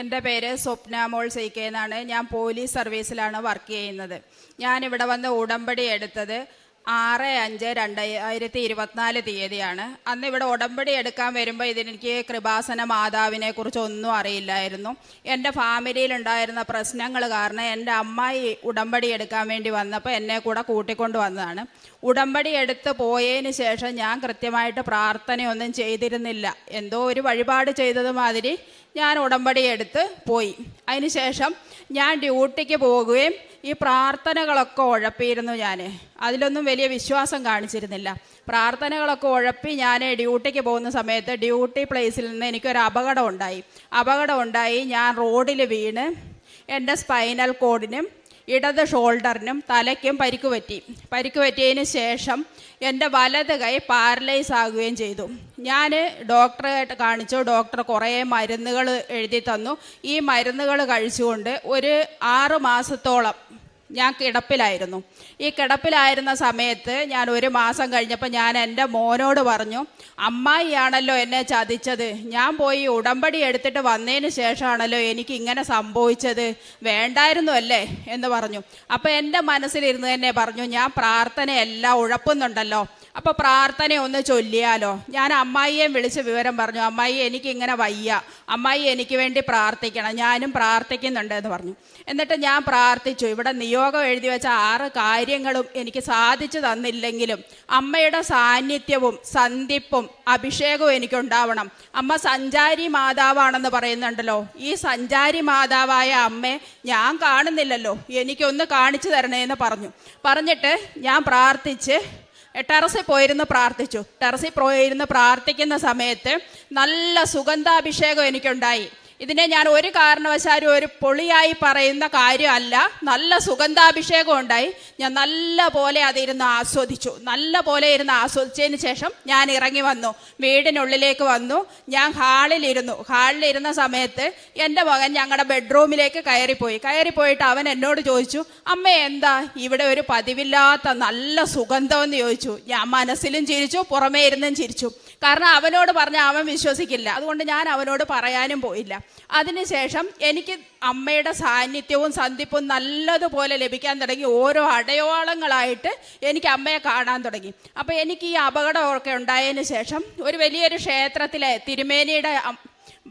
എന്റെ പേര് സ്വപ്ന മോൾ സൈക്കെ എന്നാണ് ഞാൻ പോലീസ് സർവീസിലാണ് വർക്ക് ചെയ്യുന്നത്. ഞാനിവിടെ വന്ന് ഉടമ്പടി എടുത്തത്. ആറ് അഞ്ച് രണ്ടായിരത്തി ഇരുപത്തിനാല് തീയതിയാണ്. അന്ന് ഇവിടെ ഉടമ്പടി എടുക്കാൻ വരുമ്പോൾ ഇതിനെനിക്ക് കൃപാസന മാതാവിനെ കുറിച്ച് ഒന്നും അറിയില്ലായിരുന്നു. എന്റെ ഫാമിലിയിലുണ്ടായിരുന്ന പ്രശ്നങ്ങൾ കാരണം എന്റെ അമ്മായി ഉടമ്പടി എടുക്കാൻ വേണ്ടി വന്നപ്പോൾ എന്നെ കൂടെ കൂട്ടിക്കൊണ്ട് വന്നതാണ്. ഉടമ്പടി എടുത്ത് പോയതിന് ശേഷം ഞാൻ കൃത്യമായിട്ട് പ്രാർത്ഥനയൊന്നും ചെയ്തിരുന്നില്ല. എന്തോ ഒരു വഴിപാട് ചെയ്തത് മാതിരി ഞാൻ ഉടമ്പടി എടുത്ത് പോയി. അതിനുശേഷം ഞാൻ ഡ്യൂട്ടിക്ക് പോകുകയും ഈ പ്രാർത്ഥനകളൊക്കെ ഉഴപ്പിയിരുന്നു ഞാൻ അതിലൊന്നും വലിയ വിശ്വാസം കാണിച്ചിരുന്നില്ല. പ്രാർത്ഥനകളൊക്കെ ഉഴപ്പി ഞാൻ ഡ്യൂട്ടിക്ക് പോകുന്ന സമയത്ത് ഡ്യൂട്ടി പ്ലേസിൽ നിന്ന് എനിക്കൊരു അപകടം ഉണ്ടായി. അപകടം ഉണ്ടായി ഞാൻ റോഡിൽ വീണ് എന്റെ സ്പൈനൽ കോഡിനും ഇടത് ഷോൾഡറിനും തലയ്ക്കും പരിക്ക് പറ്റി. പരിക്ക് പറ്റിയതിന് ശേഷം എന്റെ വലത് കൈ പാരലൈസ് ആകുകയും ചെയ്തു. ഞാൻ ഡോക്ടറെ കാണിച്ചു. ഡോക്ടർ കുറേ മരുന്നുകൾ എഴുതി തന്നു. ഈ മരുന്നുകൾ കഴിച്ചുകൊണ്ട് ഒരു ആറ് മാസത്തോളം ഞാൻ കിടപ്പിലായിരുന്നു. ഈ കിടപ്പിലായിരുന്ന സമയത്ത് ഞാൻ ഒരു മാസം കഴിഞ്ഞപ്പോൾ ഞാൻ എന്റെ മോനോട് പറഞ്ഞു അമ്മായിയാണല്ലോ എന്നെ ചതിച്ചത്. ഞാൻ പോയി ഉടമ്പടി എടുത്തിട്ട് വന്നതിന് ശേഷമാണല്ലോ എനിക്ക് ഇങ്ങനെ സംഭവിച്ചത്. വേണ്ടായിരുന്നു അല്ലേ? എന്ന് പറഞ്ഞു. അപ്പോൾ എന്റെ മനസ്സിലിരുന്ന് തന്നെ പറഞ്ഞു ഞാൻ പ്രാർത്ഥനയെല്ലാം ഉഴപ്പുന്നുണ്ടല്ലോ. അപ്പോൾ പ്രാർത്ഥന ഒന്ന് ചൊല്ലിയാലോ? ഞാൻ അമ്മായിയെ വിളിച്ച് വിവരം പറഞ്ഞു അമ്മായി എനിക്ക് ഇങ്ങനെ വയ്യ. അമ്മായി എനിക്ക് വേണ്ടി പ്രാർത്ഥിക്കണം. ഞാനും പ്രാർത്ഥിക്കുന്നുണ്ട് എന്ന് പറഞ്ഞു. എന്നിട്ട് ഞാൻ പ്രാർത്ഥിച്ചു. ഇവിടെ നിയോഗം എഴുതി വെച്ച ആറ് കാര്യങ്ങളും എനിക്ക് സാധിച്ചു തന്നില്ലെങ്കിലും അമ്മയുടെ സാന്നിധ്യവും സന്ധിപ്പും അഭിഷേകവും എനിക്കുണ്ടാവണം. അമ്മ സഞ്ചാരി മാതാവാണെന്ന് പറയുന്നുണ്ടല്ലോ. ഈ സഞ്ചാരി മാതാവായ അമ്മയെ ഞാൻ കാണുന്നില്ലല്ലോ. എനിക്കൊന്ന് കാണിച്ചു തരണേന്ന് പറഞ്ഞു. പറഞ്ഞിട്ട് ഞാൻ പ്രാർത്ഥിച്ച് ടെറസിൽ പോയിരുന്ന് പ്രാർത്ഥിച്ചു. ടെറസിൽ പോയിരുന്ന് പ്രാർത്ഥിക്കുന്ന സമയത്ത് നല്ല സുഗന്ധാഭിഷേകം എനിക്കുണ്ടായി. ഇതിനെ ഞാൻ ഒരു കാരണവശാലും ഒരു പൊളിയായി പറയുന്ന കാര്യമല്ല. നല്ല സുഗന്ധാഭിഷേകം ഉണ്ടായി. ഞാൻ നല്ല പോലെ അതിരുന്ന് ആസ്വദിച്ചു. നല്ല പോലെ ഇരുന്ന് ആസ്വദിച്ചതിന് ശേഷം ഞാൻ ഇറങ്ങി വന്നു. വീടിനുള്ളിലേക്ക് വന്നു. ഞാൻ ഹാളിലിരുന്നു. ഹാളിലിരുന്ന സമയത്ത് എന്റെ മകൻ ഞങ്ങളുടെ ബെഡ്റൂമിലേക്ക് കയറിപ്പോയി. കയറിപ്പോയിട്ട് അവൻ എന്നോട് ചോദിച്ചു അമ്മ എന്താ ഇവിടെ ഒരു പതിവില്ലാത്ത നല്ല സുഗന്ധമെന്ന് ചോദിച്ചു. ഞാൻ മനസ്സിലും ചിരിച്ചു പുറമേ ഇരുന്നും ചിരിച്ചു. കാരണം അവനോട് പറഞ്ഞ അവൻ വിശ്വസിക്കില്ല. അതുകൊണ്ട് ഞാൻ അവനോട് പറയാനും പോയില്ല. അതിനുശേഷം എനിക്ക് അമ്മയുടെ സാന്നിധ്യവും സന്ധിപ്പും നല്ലതുപോലെ ലഭിക്കാൻ തുടങ്ങി. ഓരോ അടയാളങ്ങളായിട്ട് എനിക്ക് അമ്മയെ കാണാൻ തുടങ്ങി. അപ്പോൾ എനിക്ക് ഈ അപകടമൊക്കെ ഉണ്ടായതിന് ശേഷം ഒരു വലിയൊരു ക്ഷേത്രത്തിലെ തിരുമേനിയുടെ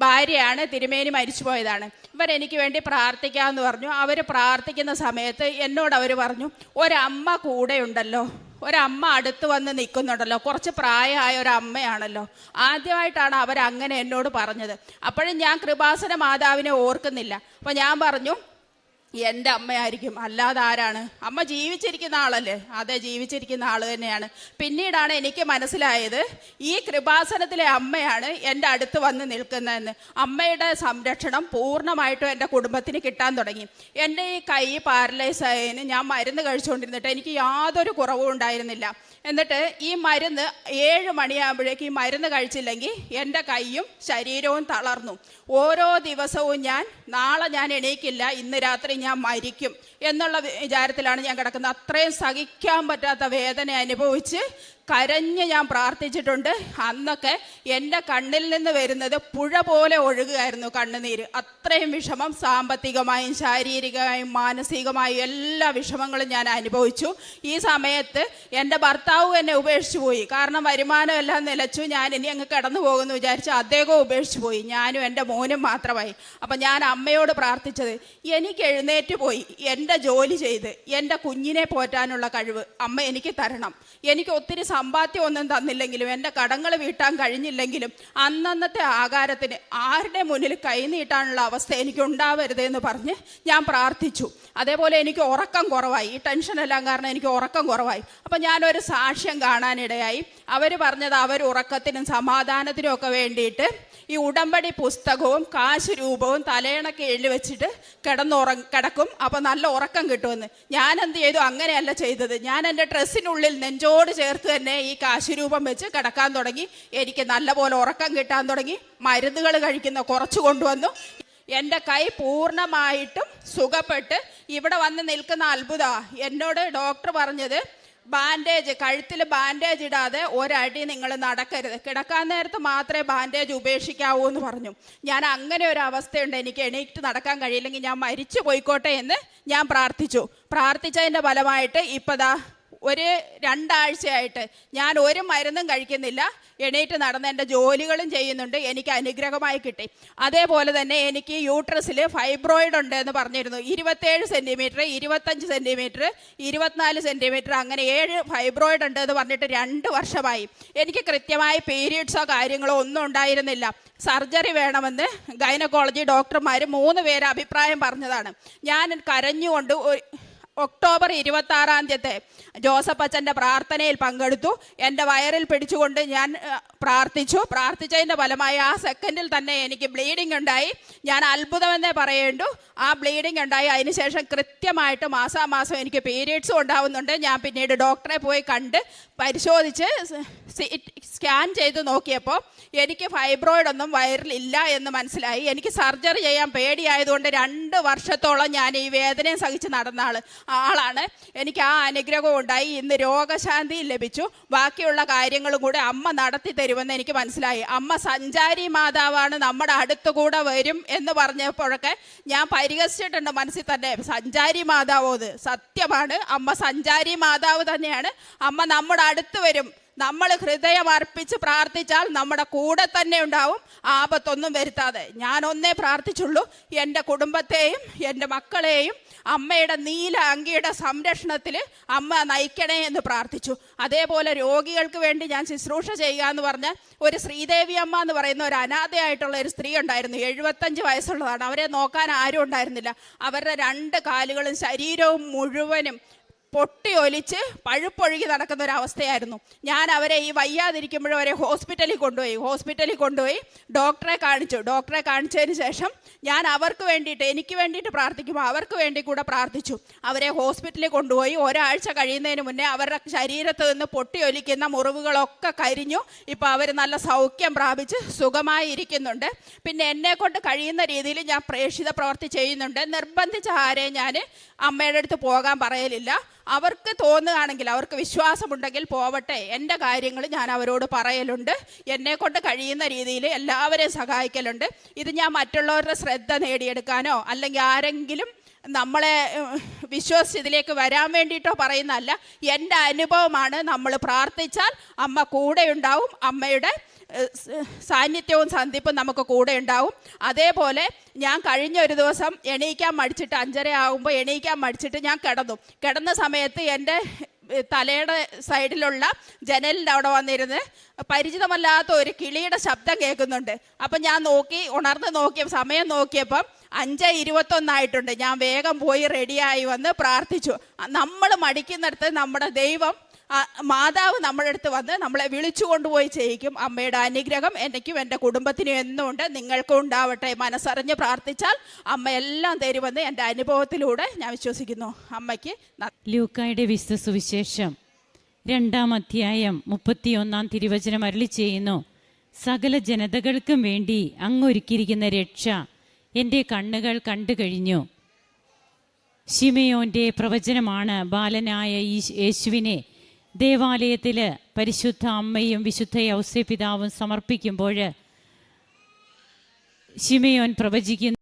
ഭാര്യയാണ് തിരുമേനി മരിച്ചുപോയതാണ് ഇവർ എനിക്ക് വേണ്ടി പ്രാർത്ഥിക്കാമെന്ന് പറഞ്ഞു. അവർ പ്രാർത്ഥിക്കുന്ന സമയത്ത് എന്നോട് അവർ പറഞ്ഞു ഒരമ്മ കൂടെ ഉണ്ടല്ലോ ഒരമ്മ അടുത്ത് വന്ന് നിൽക്കുന്നുണ്ടല്ലോ. കുറച്ച് പ്രായമായ ഒരു അമ്മയാണല്ലോ ആദ്യമായിട്ടാണ് അവരങ്ങനെ എന്നോട് പറഞ്ഞത്. അപ്പോഴും ഞാൻ കൃപാസന മാതാവിനെ ഓർക്കുന്നില്ല. അപ്പോൾ ഞാൻ പറഞ്ഞു എന്റെ അമ്മയായിരിക്കും. അല്ലാതെ ആരാണ്? അമ്മ ജീവിച്ചിരിക്കുന്ന ആളല്ലേ? അതെ ജീവിച്ചിരിക്കുന്ന ആൾ തന്നെയാണ്. പിന്നീടാണ് എനിക്ക് മനസ്സിലായത് ഈ കൃപാസനത്തിലെ അമ്മയാണ് എന്റെ അടുത്ത് വന്ന് നിൽക്കുന്നതെന്ന്. അമ്മയുടെ സംരക്ഷണം പൂർണമായിട്ടും എന്റെ കുടുംബത്തിന് കിട്ടാൻ തുടങ്ങി. എന്റെ ഈ കൈ പാരലൈസ് ആയതിന് ഞാൻ മരുന്ന് കഴിച്ചുകൊണ്ടിരുന്നിട്ട് എനിക്ക് യാതൊരു കുറവും ഉണ്ടായിരുന്നില്ല. എന്നിട്ട് ഈ മരുന്ന് ഏഴ് മണിയാകുമ്പോഴേക്ക് ഈ മരുന്ന് കഴിച്ചില്ലെങ്കിൽ എന്റെ കൈയും ശരീരവും തളർന്നു. ഓരോ ദിവസവും ഞാൻ നാളെ ഞാൻ എണീക്കില്ല ഇന്ന് രാത്രി ഞാൻ മരിക്കും എന്നുള്ള വിചാരത്തിലാണ് ഞാൻ കിടക്കുന്നത്. അത്രയും സഹിക്കാൻ പറ്റാത്ത വേദന അനുഭവിച്ച് കരഞ്ഞ് ഞാൻ പ്രാർത്ഥിച്ചിട്ടുണ്ട്. അന്നൊക്കെ എന്റെ കണ്ണിൽ നിന്ന് വരുന്നത് പുഴ പോലെ ഒഴുകുകയായിരുന്നു കണ്ണുനീര്. അത്രയും വിഷമം സാമ്പത്തികമായും ശാരീരികമായും മാനസികമായും എല്ലാ വിഷമങ്ങളും ഞാൻ അനുഭവിച്ചു. ഈ സമയത്ത് എന്റെ ഭർത്താവ് എന്നെ ഉപേക്ഷിച്ചു പോയി. കാരണം വരുമാനം എല്ലാം നിലച്ചു. ഞാൻ ഇനി അങ്ങ് കിടന്നു പോകുമെന്ന് വിചാരിച്ച് അദ്ദേഹവും ഉപേക്ഷിച്ചു പോയി. ഞാനും എന്റെ മോനും മാത്രമായി. അപ്പം ഞാൻ അമ്മയോട് പ്രാർത്ഥിച്ചത് എനിക്ക് എഴുന്നേറ്റ് പോയി. എന്റെ ജോലി ചെയ്ത് എന്റെ കുഞ്ഞിനെ പോറ്റാനുള്ള കഴിവ് അമ്മ എനിക്ക് തരണം. എനിക്ക് ഒത്തിരി സമ്പാദ്യം ഒന്നും തന്നില്ലെങ്കിലും എന്റെ കടങ്ങൾ വീട്ടാൻ കഴിഞ്ഞില്ലെങ്കിലും അന്നന്നത്തെ ആകാരത്തിന് ആരുടെ മുന്നിൽ കൈനീട്ടാനുള്ള അവസ്ഥ എനിക്ക് ഉണ്ടാവരുത് എന്ന് പറഞ്ഞ് ഞാൻ പ്രാർത്ഥിച്ചു. അതേപോലെ എനിക്ക് ഉറക്കം കുറവായി. ഈ ടെൻഷനെല്ലാം കാരണം എനിക്ക് ഉറക്കം കുറവായി. അപ്പം ഞാനൊരു സാക്ഷ്യം കാണാനിടയായി. അവർ പറഞ്ഞത് അവർ ഉറക്കത്തിനും സമാധാനത്തിനും ഒക്കെ വേണ്ടിയിട്ട് ഈ ഉടമ്പടി പുസ്തകവും കാശ് രൂപവും തലയിണക്ക് എഴുതി വെച്ചിട്ട് കിടന്നുറ കിടക്കും. അപ്പം നല്ല ഉറക്കം കിട്ടുമെന്ന്. ഞാൻ എന്ത് ചെയ്തു? അങ്ങനെയല്ല ചെയ്തത്. ഞാൻ എന്റെ ഡ്രസ്സിനുള്ളിൽ നെഞ്ചോട് ചേർത്ത് തന്നെ ഈ കാശ് രൂപം വെച്ച് കിടക്കാൻ തുടങ്ങി. എനിക്ക് നല്ലപോലെ ഉറക്കം കിട്ടാൻ തുടങ്ങി. മരുന്നുകൾ കഴിക്കുന്ന കുറച്ച് കൊണ്ടുവന്നു. എന്റെ കൈ പൂർണമായിട്ടും സുഖപ്പെട്ട് ഇവിടെ വന്ന് നിൽക്കുന്ന അത്ഭുത. എന്നോട് ഡോക്ടർ പറഞ്ഞത് ബാൻഡേജ് കഴുത്തിൽ ബാൻഡേജ് ഇടാതെ ഒരടി നിങ്ങൾ നടക്കരുത്. കിടക്കാൻ നേരത്ത് മാത്രമേ ബാൻഡേജ് ഉപേക്ഷിക്കാവൂ എന്ന് പറഞ്ഞു. ഞാൻ അങ്ങനെ ഒരു അവസ്ഥയുണ്ട്. എനിക്ക് എണീറ്റ് നടക്കാൻ കഴിയില്ലെങ്കിൽ ഞാൻ മരിച്ചു പോയിക്കോട്ടെ എന്ന് ഞാൻ പ്രാർത്ഥിച്ചു. പ്രാർത്ഥിച്ചതിന്റെ ഫലമായിട്ട് ഇപ്പതാ ഒരു രണ്ടാഴ്ചയായിട്ട് ഞാൻ ഒരു മരുന്നും കഴിക്കുന്നില്ല. എണീറ്റ് നടന്ന് എന്റെ ജോലികളും ചെയ്യുന്നുണ്ട്. എനിക്ക് അനുഗ്രഹമായി കിട്ടി. അതേപോലെ തന്നെ എനിക്ക് യൂട്രസിൽ ഫൈബ്രോയിഡ് ഉണ്ട് എന്ന് പറഞ്ഞിരുന്നു. ഇരുപത്തേഴ് സെന്റിമീറ്റർ ഇരുപത്തഞ്ച് സെന്റിമീറ്റർ ഇരുപത്തിനാല് സെന്റിമീറ്റർ അങ്ങനെ ഏഴ് ഫൈബ്രോയിഡ് ഉണ്ട് എന്ന് പറഞ്ഞിട്ട് രണ്ട് വർഷമായി. എനിക്ക് കൃത്യമായ പീരീഡ്സോ കാര്യങ്ങളോ ഒന്നും ഉണ്ടായിരുന്നില്ല. സർജറി വേണമെന്ന് ഗൈനക്കോളജി ഡോക്ടർമാർ മൂന്ന് പേര് അഭിപ്രായം പറഞ്ഞതാണ്. ഞാൻ കരഞ്ഞുകൊണ്ട് ഒക്ടോബർ ഇരുപത്തി ആറാം തീയതി ജോസഫ് അച്ഛന്റെ പ്രാർത്ഥനയിൽ പങ്കെടുത്തു. എന്റെ വയറിൽ പിടിച്ചുകൊണ്ട് ഞാൻ പ്രാർത്ഥിച്ചു. പ്രാർത്ഥിച്ചതിന്റെ ഫലമായി ആ സെക്കൻഡിൽ തന്നെ എനിക്ക് ബ്ലീഡിംഗ് ഉണ്ടായി. ഞാൻ അത്ഭുതമെന്നേ പറയേണ്ടു. ആ ബ്ലീഡിങ് ഉണ്ടായി. അതിനുശേഷം കൃത്യമായിട്ട് മാസാമാസം എനിക്ക് പീരീഡ്സും ഉണ്ടാവുന്നുണ്ട്. ഞാൻ പിന്നീട് ഡോക്ടറെ പോയി കണ്ട് പരിശോധിച്ച് സ്കാൻ ചെയ്ത് നോക്കിയപ്പോൾ എനിക്ക് ഫൈബ്രോയിഡ് ഒന്നും വയറിൽ ഇല്ല എന്ന് മനസ്സിലായി. എനിക്ക് സർജറി ചെയ്യാൻ പേടിയായതുകൊണ്ട് രണ്ട് വർഷത്തോളം ഞാൻ ഈ വേദനയും സഹിച്ച് നടന്ന ആൾ ആളാണ്. എനിക്ക് ആ അനുഗ്രഹം ഉണ്ടായി. ഇന്ന് രോഗശാന്തി ലഭിച്ചു. ബാക്കിയുള്ള കാര്യങ്ങളും കൂടെ അമ്മ നടത്തി തരുമെന്ന് എനിക്ക് മനസ്സിലായി. അമ്മ സഞ്ചാരി മാതാവാണ് നമ്മുടെ അടുത്തുകൂടെ വരും എന്ന് പറഞ്ഞപ്പോഴൊക്കെ ഞാൻ പരിഹസിച്ചിട്ടുണ്ട് മനസ്സിൽ തന്നെ. സഞ്ചാരി മാതാവോ അത്? സത്യമാണ്. അമ്മ സഞ്ചാരി മാതാവ് തന്നെയാണ്. അമ്മ നമ്മുടെ അടുത്ത് വരും. നമ്മൾ ഹൃദയം അർപ്പിച്ച് പ്രാർത്ഥിച്ചാൽ നമ്മുടെ കൂടെ തന്നെ ഉണ്ടാവും ആപത്തൊന്നും വരുത്താതെ. ഞാനൊന്നേ പ്രാർത്ഥിച്ചുള്ളൂ എന്റെ കുടുംബത്തെയും എന്റെ മക്കളെയും അമ്മയുടെ നീല അങ്കിയുടെ സംരക്ഷണത്തിൽ അമ്മ നയിക്കണേ എന്ന് പ്രാർത്ഥിച്ചു. അതേപോലെ രോഗികൾക്ക് വേണ്ടി ഞാൻ ശുശ്രൂഷ ചെയ്യുക എന്ന് പറഞ്ഞാൽ ഒരു ശ്രീദേവി അമ്മ എന്ന് പറയുന്ന ഒരു അനാഥയായിട്ടുള്ള ഒരു സ്ത്രീ ഉണ്ടായിരുന്നു. എഴുപത്തഞ്ച് വയസ്സുള്ളതാണ്. അവരെ നോക്കാൻ ആരും ഉണ്ടായിരുന്നില്ല. അവരുടെ രണ്ട് കാലുകളും ശരീരവും മുഴുവനും പൊട്ടി ഒലിച്ച് പഴുപ്പൊഴുകി നടക്കുന്ന ഒരു അവസ്ഥയായിരുന്നു ഞാൻ അവരെ ഈ വയ്യാതിരിക്കുമ്പോഴും അവരെ ഹോസ്പിറ്റലിൽ കൊണ്ടുപോയി ഹോസ്പിറ്റലിൽ കൊണ്ടുപോയി ഡോക്ടറെ കാണിച്ചു. ഡോക്ടറെ കാണിച്ചതിന് ശേഷം ഞാൻ അവർക്ക് വേണ്ടിയിട്ട് എനിക്ക് വേണ്ടിയിട്ട് പ്രാർത്ഥിക്കുമ്പോൾ അവർക്ക് വേണ്ടി കൂടെ പ്രാർത്ഥിച്ചു. അവരെ ഹോസ്പിറ്റലിൽ കൊണ്ടുപോയി. ഒരാഴ്ച കഴിയുന്നതിന് മുന്നേ അവരുടെ ശരീരത്ത് നിന്ന് പൊട്ടി ഒലിക്കുന്ന മുറിവുകളൊക്കെ കരിഞ്ഞു. ഇപ്പോൾ അവർ നല്ല സൗഖ്യം പ്രാപിച്ച് സുഖമായി ഇരിക്കുന്നുണ്ട് പിന്നെ എന്നെ കൊണ്ട് കഴിയുന്ന രീതിയിൽ ഞാൻ പ്രേക്ഷിത പ്രവർത്തി ചെയ്യുന്നുണ്ട്. നിർബന്ധിച്ച ആരെയും ഞാൻ അമ്മയുടെ അടുത്ത് പോകാൻ പറയലില്ല. അവർക്ക് തോന്നുകയാണെങ്കിൽ അവർക്ക് വിശ്വാസമുണ്ടെങ്കിൽ പോവട്ടെ. എന്റെ കാര്യങ്ങൾ ഞാൻ അവരോട് പറയലുണ്ട്. എന്നെ കൊണ്ട് കഴിയുന്ന രീതിയിൽ എല്ലാവരെയും സഹായിക്കലുണ്ട്. ഇത് ഞാൻ മറ്റുള്ളവരുടെ ശ്രദ്ധ നേടിയെടുക്കാനോ അല്ലെങ്കിൽ ആരെങ്കിലും നമ്മളെ വിശ്വസിച്ചതിലേക്ക് വരാൻ വേണ്ടിയിട്ടോ പറയുന്നതല്ല. എന്റെ അനുഭവമാണ് നമ്മൾ പ്രാർത്ഥിച്ചാൽ അമ്മ കൂടെ ഉണ്ടാവും അമ്മയുടെ സാന്നിധ്യവും സന്ധിപ്പും നമുക്ക് കൂടെ ഉണ്ടാവും. അതേപോലെ ഞാൻ കഴിഞ്ഞ ഒരു ദിവസം എണീക്കാൻ മടിച്ചിട്ട് അഞ്ചര ആകുമ്പോൾ എണീക്കാൻ മടിച്ചിട്ട് ഞാൻ കിടന്നു. കിടന്ന സമയത്ത് എന്റെ തലയുടെ സൈഡിലുള്ള ജനലിന്റെ അവിടെ വന്നിരുന്ന് പരിചിതമല്ലാത്ത ഒരു കിളിയുടെ ശബ്ദം കേൾക്കുന്നുണ്ട്. അപ്പം ഞാൻ നോക്കി ഉണർന്ന് നോക്കിയ സമയം നോക്കിയപ്പം അഞ്ച് ഇരുപത്തൊന്നായിട്ടുണ്ട്. ഞാൻ വേഗം പോയി റെഡിയായി വന്ന് പ്രാർത്ഥിച്ചു. നമ്മൾ മടിക്കുന്നിടത്ത് നമ്മുടെ ദൈവം മാതാവ് നമ്മുടെ അടുത്ത് വന്ന് നമ്മളെ വിളിച്ചു കൊണ്ടുപോയി ചെയ്യിക്കും. അമ്മയുടെ അനുഗ്രഹം എനിക്കും എന്റെ കുടുംബത്തിനും എന്നും ഉണ്ട്. നിങ്ങൾക്കും ഉണ്ടാവട്ടെ. മനസ്സറിഞ്ഞ് പ്രാർത്ഥിച്ചാൽ അമ്മ എല്ലാം തരുമെന്ന് എന്റെ അനുഭവത്തിലൂടെ ഞാൻ വിശ്വസിക്കുന്നു. അമ്മയ്ക്ക് ലൂക്കായുടെ വിശുദ്ധ സുവിശേഷം രണ്ടാം അധ്യായം മുപ്പത്തിയൊന്നാം തിരുവചനം അരളി ചെയ്യുന്നു. സകല ജനതകൾക്കും വേണ്ടി അങ്ങൊരുക്കിയിരിക്കുന്ന രക്ഷ എന്റെ കണ്ണുകൾ കണ്ടു കഴിഞ്ഞു. ഷിമയോന്റെ പ്രവചനമാണ് ബാലനായ യേശുവിനെ ദേവാലയത്തിൽ പരിശുദ്ധ അമ്മയും വിശുദ്ധ ഔസ്യ പിതാവും സമർപ്പിക്കുമ്പോൾ ശിമയോൻ പ്രവചിക്കുന്നു.